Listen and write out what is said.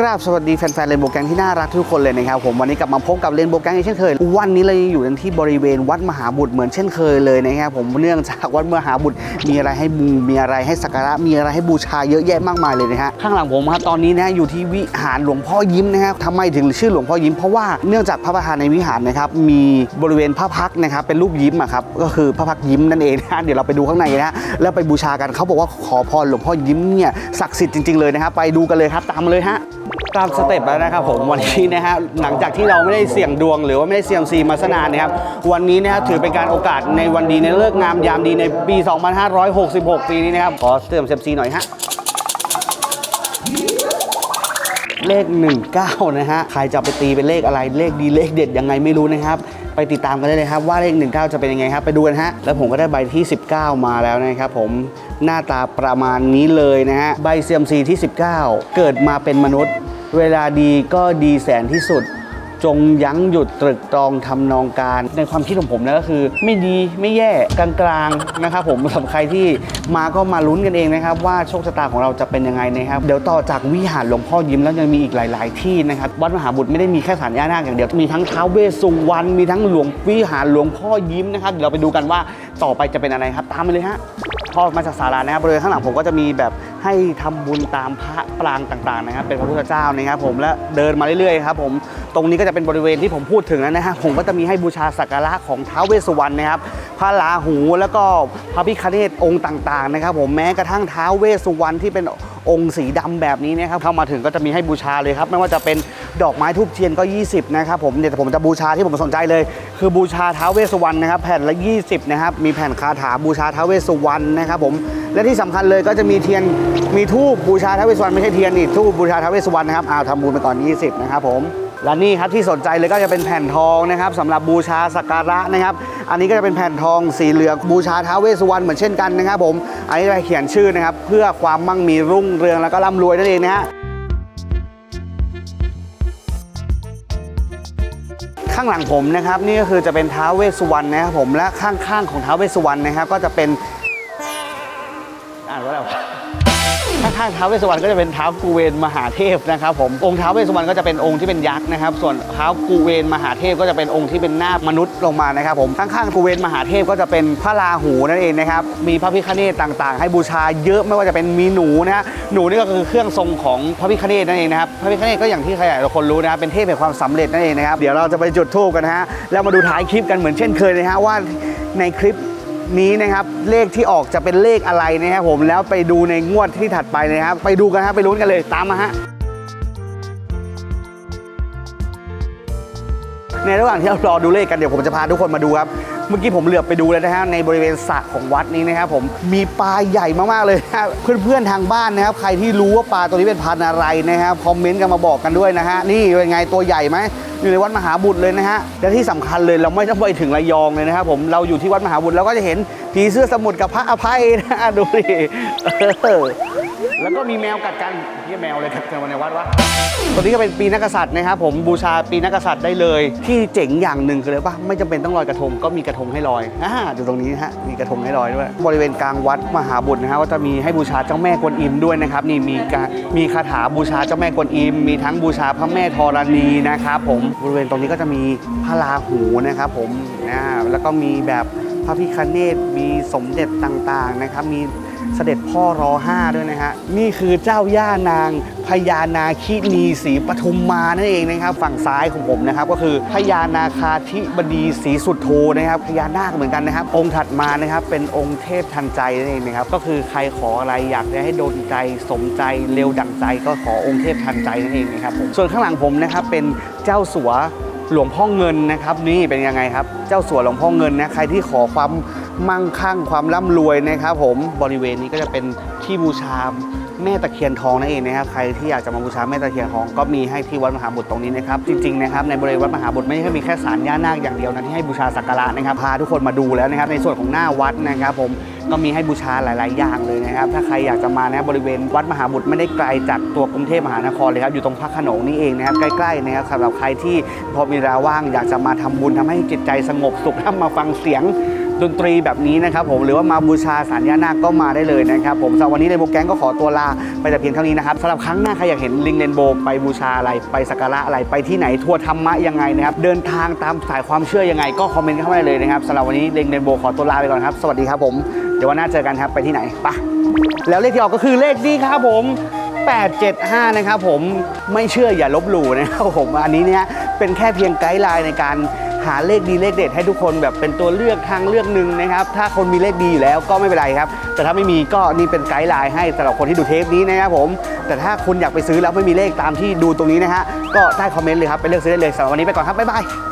กราบสวัสดีแฟนๆเรนโบแกงที่น่ารักทุกคนเลยนะครับผมวันนี้กลับมาพบกับเรนโบแกงอีกเช่นเคย วันนี้เราอยู่กันที่บริเวณวัดมหาบุตรเหมือนเช่นเคยเลยนะครับผมเนื่องจากวัดมหาบุตรมีอะไรให้มูมีอะไรให้สักการะมีอะไรให้บูชาเยอะแยะมากมายเลยนะฮะข้างหลังผมครับตอนนี้นะอยู่ที่วิหารหลวงพ่อยิ้มนะครับทำไมถึงชื่อหลวงพ่อยิ้มเพราะว่าเนื่องจากพระประธานในวิหารนะครับมีบริเวณพระพักนะครับเป็นรูปยิ้มอะครับก็คือพระพักยิ้มนั่นเองนะฮะเดี๋ยวเราไปดูข้างในนะฮะแล้วไปบูชากันเขาบอกว่าขอพรหลวงพ่อยิ้มเนี่ยศักดิ์สิทธิ์จริงๆเลยนะครับไปดูกันเลยครับตามมาเลยฮะ ตามสเต็ปแล้วนะครับผมวันนี้นะฮะหลังจากที่เราไม่ได้เสี่ยงดวง หรือว่าไม่ได้เสี่ยงซีมาสนานนะครับวันนี้นะฮะถือเป็นการโอกาสในวันดีในเลิกงามยามดีในปี 2566 ปีนี้นะครับขอเสื่อมเซยมซีหน่อยฮะเลข 19 นะฮะ ใครจะไปตีเป็นเลขอะไร เลขดีเลขเด็ดยังไงไม่รู้นะครับ ไปติดตามกันได้เลยครับว่าเลข 19 จะเป็นยังไงครับ ไปดูกันฮะ แล้วผมก็ได้ใบที่ 19 มาแล้วนะครับผม หน้าตาประมาณนี้เลยนะฮะ ใบเซียมซีที่ 19 เกิดมาเป็นมนุษย์ เวลาดีก็ดีแสนที่สุด จงยั้งหยุดตรึกตรองทำนองการ ในความคิดของผมนะก็คือ ไม่ดีไม่แย่กลางๆนะครับผมสำหรับใครที่มาก็มาลุ้นกันเองนะครับ ว่าโชคชะตาของเราจะเป็นยังไงนะครับ เดี๋ยวต่อจากวิหารหลวงพ่อยิ้มแล้วยังมีอีกหลาย ๆ ที่นะครับวัดมหาบุตรไม่ได้มีแค่สารย่านาคอย่างเดียวมีทั้งท้าวเวสสุวรรณมีทั้งหลวงวิหารหลวงพ่อยิ้มนะครับเดี๋ยวเราไปดูกันว่าต่อไปจะเป็นอะไรครับ ตามไปเลยฮะ พอมาจากศาลานะครับบริเวณข้างหลังผมก็จะมีแบบให้ทำบุญตามพระปรางต่างๆนะครับ เป็นพระพุทธเจ้านะครับผมและเดินมาเรื่อยๆครับผมตรงนี้ก็จะเป็นบริเวณที่ผมพูดถึงแล้วนะฮะผมก็จะมีให้บูชาสักการะของท้าวเวสสุวรรณนะครับพระลาหูแล้วก็พระพิฆเนศองค์ต่างๆนะครับ ผมแม้กระทั่งท้าวเวสสุวรรณที่เป็นองค์สีดำแบบนี้นะครับเข้ามาถึงก็จะมีให้บูชาเลยครับ ไม่ว่าจะเป็น ดอกไม้ทูบเทียนก็ 20 นะครับผมเดี๋ยวผมจะบูชาที่ผมสนใจเลย คือบูชาท้าเวสุวรรณนะครับ แผ่นละ 20 นะครับ มีแผ่นคาถาบูชาท้าเวสุวรรณนะครับผม และที่สำคัญเลยก็จะมีเทียน มีทูบบูชาท้าเวสุวรรณไม่ใช่เทียนนี่ทูบบูชาท้าเวสุวรรณนะครับอ้าวทำบุญไปก่อน 20 นะครับผมและนี่ครับที่สนใจเลยก็จะเป็นแผ่นทองนะครับสำหรับบูชาสักการะนะครับ อันนี้ก็จะเป็นแผ่นทองสีเหลืองบูชาท้าเวสุวรรณเหมือนเช่นกันนะครับผม อันนี้จะเขียนชื่อนะครับ เพื่อความมั่งมีรุ่งเรืองแล้วก็ร่ำรวยนั่นเองนะฮะ ข้างหลังผมนะครับนี่ก็คือจะเป็นท้าวเวสสุวรรณนะครับผมและข้างๆของท้าวเวสสุวรรณนะครับ ก็จะเป็นอ่านว่าอะไร ข้างท้าวเวสสุวรรณก็จะเป็นท้าวกูเวนมหาเทพนะครับผมองค์ท้าวเวสสุวรรณก็จะเป็นองค์ที่เป็นยักษ์นะครับ ส่วนท้าวกูเวนมหาเทพก็จะเป็นองค์ที่เป็นหน้ามนุษย์ลงมานะครับผมข้างๆกูเวนมหาเทพก็จะเป็นพระราหูนั่นเองนะครับมีพระพิฆเนศต่างๆ ให้บูชาเยอะไม่ว่าจะเป็นมีหนูนะฮะหนูนี่ก็คือเครื่องทรงของพระพิฆเนศนั่นเองนะครับพระพิฆเนศก็อย่างที่ใครหลายคนรู้นะครับเป็นเทพแห่งความสำเร็จนั่นเองนะครับเดี๋ยวเราจะไปจุดธูปกันนะฮะแล้วมาดูท้ายคลิปกันเหมือนเช่นเคยนะฮะว่าในคลิป นี้นะครับ เลขที่ออกจะเป็นเลขอะไรนะครับผมแล้วไปดูในงวดที่ถัดไปนะครับ ไปดูกันฮะไปลุ้นกันเลยตามมาฮะในระหว่างที่เรารอดูเลขกันเดี๋ยวผมจะพาทุกคนมาดูครับ เมื่อกี้ผมเหลือบไปดูแล้วนะฮะในบริเวณสระของวัดนี้นะครับผมมีปลาใหญ่มากๆเลยนะเพื่อนๆทางบ้านนะครับ ใครที่รู้ว่าปลาตัวนี้เป็นพันธุ์อะไรนะครับคอมเมนต์กันมาบอกกันด้วยนะฮะนี่เป็นไงตัวใหญ่ไหมอยู่ในวัดมหาบุตรเลยนะฮะและที่สำคัญเลยเราไม่ต้องไปถึงระยองเลยนะครับผมเราอยู่ที่วัดมหาบุตรเราก็จะเห็นผีเสื้อสมุทรกับพระอภัยนะดูดิ แล้วก็มีแมวกัดกันเหียแมวเลยกัดกันมาในวัดวะตัวนี้ก็เป็นปีนักษัตริย์นะครับผมบูชาปีนักษัตริย์ได้เลย ที่เจ๋งอย่างหนึ่งคือเลยปะไม่จำเป็นต้องลอยกระทงก็มีกระทงให้ลอยอ่าดูตรงนี้นะฮะมีกระทงให้ลอยด้วย บริเวณกลางวัดมหาบุตรนะฮะก็จะมีให้บูชาเจ้าแม่กวนอิมด้วยนะครับนี่มีการมีคาถาบูชาเจ้าแม่กวนอิม มีทั้งบูชาพระแม่ธรณีนะครับผมบริเวณตรงนี้ก็จะมีพระราหูนะครับผมนะแล้วก็มีแบบพระพิคเนตมีสมเด็จต่างๆนะครับมี เสด็จพ่อรอห้าด้วยนะฮะนี่คือเจ้าย่านางพญานาคินีศรีปทุมมานั่นเองนะครับฝั่งซ้ายของผมนะครับก็คือพญานาคาธิบดีศรีสุดโทนะครับพญานาคเหมือนกันนะครับ องค์ถัดมานะครับเป็นองค์เทพทันใจนั่นเองนะครับก็คือใครขออะไรอยากจะให้โดนใจสมใจเร็วดั่งใจ ก็ขอองค์เทพทันใจนั่นเองนะครับผมส่วนข้างหลังผมนะครับเป็นเจ้าสัวหลวงพ่อเงินนะครับนี่เป็นยังไงครับ เจ้าสัวหลวงพ่อเงินนะใครที่ขอความ มั่งคั่งความร่ำรวยนะครับผมบริเวณนี้ก็จะเป็นที่บูชาแม่ตะเคียนทองนั่นเองนะครับใครที่อยากจะมาบูชาแม่ตะเคียนทองก็มีให้ที่วัดมหาบุตรตรงนี้นะครับจริงๆนะครับในบริเวณวัดมหาบุตรไม่ใช่มีแค่ศาลย่านาคอย่างเดียวนะที่ให้บูชาสักการะนะครับพาทุกคนมาดูแล้วนะครับในส่วนของหน้าวัดนะครับผมก็มีให้บูชาหลาย ๆ อย่างเลยนะครับ ถ้าใครอยากจะมานะบริเวณวัดมหาบุตรไม่ได้ไกลจากตัวกรุงเทพมหานครเลยครับอยู่ตรงพระขนงนี่เองนะครับใกล้ ๆ นะครับสำหรับใครที่พอมีเวลาว่างอยากจะมาทำบุญทำให้จิตใจสงบสุขถ้ามาฟังเสียง ดนตรีแบบนี้นะครับผมหรือว่ามาบูชาสารยานาคก็มาได้เลยนะครับผมสำหรับวันนี้ในโบแกงก็ขอตัวลาไปแต่เพียงเท่านี้นะครับสำหรับครั้งหน้าใครอยากเห็นลิงเรนโบว์ไปบูชาอะไรไปสักการะอะไรไปที่ไหนทัวร์ธรรมะยังไงนะครับเดินทางตามสายความเชื่อยังไง ก็คอมเมนต์เข้ามาได้เลยนะครับสำหรับวันนี้ลิงเรนโบว์ขอตัวลาไปก่อนครับสวัสดีครับผมเดี๋ยววันหน้าเจอกันครับไปที่ไหนปะแล้วเลขที่ออกก็คือเลขนี้ครับผม875 นะครับผมไม่เชื่ออย่าลบหลู่นะครับผมอันนี้เนี่ยเป็นแค่เพียงไกด์ไลน์ในการ หาเลขดีเลขเด็ดให้ทุกคนแบบเป็นตัวเลือกทางเลือกหนึ่งนะครับ ถ้าคนมีเลขดีอยู่แล้วก็ไม่เป็นไรครับ แต่ถ้าไม่มีก็นี่เป็นไกด์ไลน์ให้สำหรับคนที่ดูเทปนี้นะครับผม แต่ถ้าคุณอยากไปซื้อแล้วไม่มีเลขตามที่ดูตรงนี้นะฮะก็ใต้คอมเมนต์เลยครับไปเลือกซื้อได้เลยสำหรับวันนี้ไปก่อนครับบ๊ายบาย